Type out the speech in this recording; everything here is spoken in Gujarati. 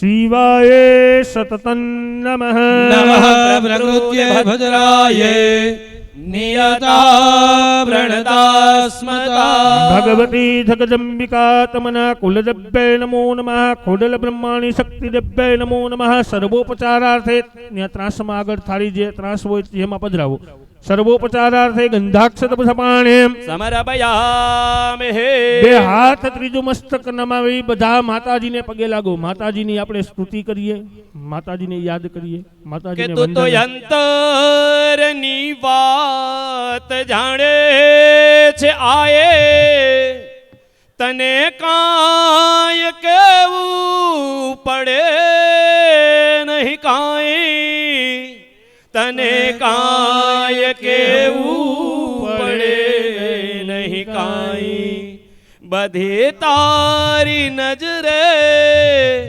શિવાય સતતં નમઃ. નમઃ પ્રકૃત્ય ભદ્રાય નિયતા પ્રણતા સ્મતા ભગવતી જગદંબિકા તમના કુલદભ્ય નમો નમઃ. ખોડલ બ્રહ્માણી શક્તિદભ્ય નમો નમઃ. સર્વોપચારાર્થે ત્યાં ત્રાસમાં આગળ થાળી જે ત્રાસ હોય જેમાં પધરાવો. સર્વોપચારાર્થે ગંધાક્ષત સપાણે હે બે હાથ ત્રીજું મસ્તક નમાવી બધા માતાજીને પગે લાગો. માતાજીની આપણે સ્તુતિ કરીએ માતાજીને યાદ કરીએ માતાજીને તું તો. અંતરની વાત જાણે છે આયે. તને કાંય તને કાય કેવું પડે નહીં કાંઈ. બધી તારી નજરે